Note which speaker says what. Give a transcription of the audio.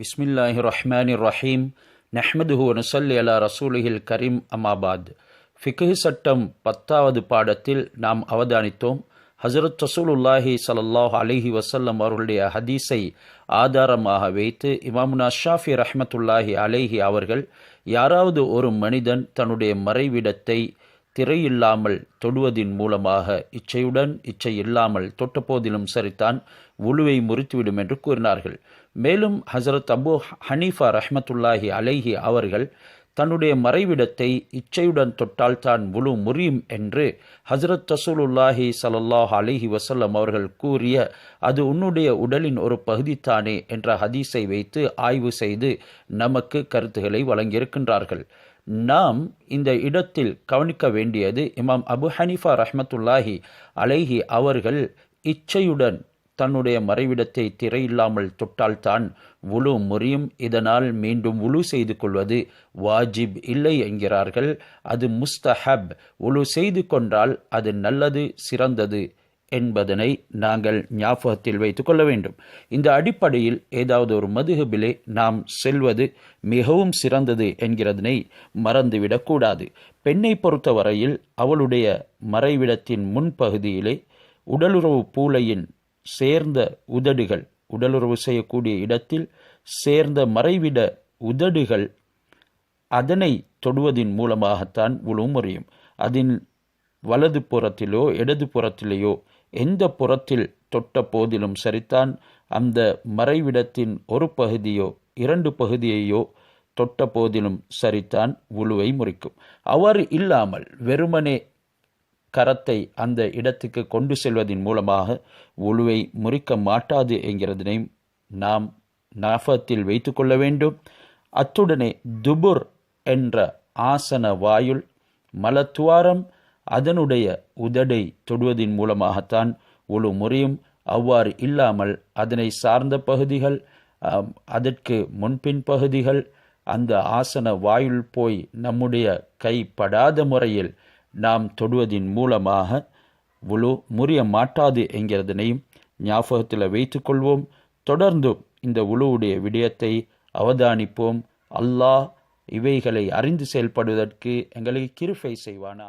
Speaker 1: பிஸ்மில்லாஹி ரஹ்மானி ரஹீம் நஹ்மதுஹு நுசல்லி அலா ரசூலிஹில் கரீம். அமாபாத் ஃபிக்ஹு சட்டம் பத்தாவது பாடத்தில் நாம் அவதானித்தோம். ஹசரத் ரசூலுல்லாஹி சலல்லாஹ் அலிஹி வசல்லம் அவர்களுடைய ஹதீஸை ஆதாரமாக வைத்து இமாமுனா ஷாஃபி ரஹ்மத்துல்லாஹி அலைஹி அவர்கள் யாராவது ஒரு மனிதன் தன்னுடைய மறைவிடத்தை திரையில்லாமல் தொடுவதின் மூலமாக இச்சையுடன் இச்சை இல்லாமல் தொட்டபோதிலும் சரித்தான் உழுவை முறித்துவிடும் என்று கூறினார்கள். மேலும் ஹசரத் அபு ஹனீஃபா ரஹமத்துல்லாஹி அலைஹி அவர்கள் தன்னுடைய மறைவிடத்தை இச்சையுடன் தொட்டால் தான் முழு முறியும் என்று ஹசரத் தசூலுல்லாஹி சலல்லாஹ் அலிஹி வசல்லம் அவர்கள் கூறிய அது உன்னுடைய உடலின் ஒரு பகுதித்தானே என்ற ஹதீஸை வைத்து ஆய்வு செய்து நமக்கு கருத்துக்களை வழங்கியிருக்கின்றார்கள். நாம் இந்த இடத்தில் கவனிக்க வேண்டியது இமாம் அபு ஹனிஃபா ரஹ்மத்துல்லாஹி அலைஹி அவர்கள் இச்சையுடன் தன்னுடைய மறைவிடத்தை திரையில்லாமல் தொட்டால்தான் உழு முறியும். இதனால் மீண்டும் உழு செய்து கொள்வது வாஜிப் இல்லை என்கிறார்கள். அது முஸ்தஹப். உழு செய்து கொண்டால் அது நல்லது சிறந்தது என்பதனை நாங்கள் ஞாபகத்தில் வைத்துக் கொள்ள வேண்டும். இந்த அடிப்படையில் ஏதாவது ஒரு மதுகபிலே நாம் செல்வது மிகவும் சிறந்தது என்கிறதனை மறந்துவிடக்கூடாது பெண்ணை பொறுத்தவரையில் அவளுடைய மறைவிடத்தின் முன்பகுதியிலே உடலுறவு பூலையின் சேர்ந்த உதடுகள் உடலுறவு செய்யக்கூடிய இடத்தில் சேர்ந்த மறைவிட உதடுகள் அதனை தொடுவதின் மூலமாகத்தான் உழவு முறையும். அதன் வலது புறத்திலோ இடது புறத்திலேயோ எந்த புறத்தில் தொட்ட போதிலும் சரித்தான். அந்த மறைவிடத்தின் ஒரு பகுதியோ இரண்டு பகுதியையோ தொட்ட போதிலும் சரித்தான் உழுவை முறிக்கும். அவர் இல்லாமல் வெறுமனே கரத்தை அந்த இடத்துக்கு கொண்டு செல்வதன் மூலமாக உழுவை முறிக்க மாட்டாது என்கிறதனை நாம் ஞாபகத்தில் வைத்துக்கொள்ள வேண்டும். அத்துடனே துபுர் என்ற ஆசன வாயுள் மலத்துவாரம் அதனுடைய உதடை தொடுவதன் மூலமாகத்தான் உழு முறையும். அவ்வாறு இல்லாமல் அதனை சார்ந்த பகுதிகள் அதற்கு முன்பின் பகுதிகள் அந்த ஆசன வாயுள் போய் நம்முடைய கைப்படாத முறையில் நாம் தொடுவதின் மூலமாக உழு முறிய மாட்டாது என்கிறதனையும் ஞாபகத்தில் வைத்துக்கொள்வோம். தொடர்ந்தும் இந்த உழுவுடைய விடயத்தை அவதானிப்போம். அல்லாஹ் இவைகளை அறிந்து செயல்படுவதற்கு எங்களுக்கு கிருஃபை செய்வானா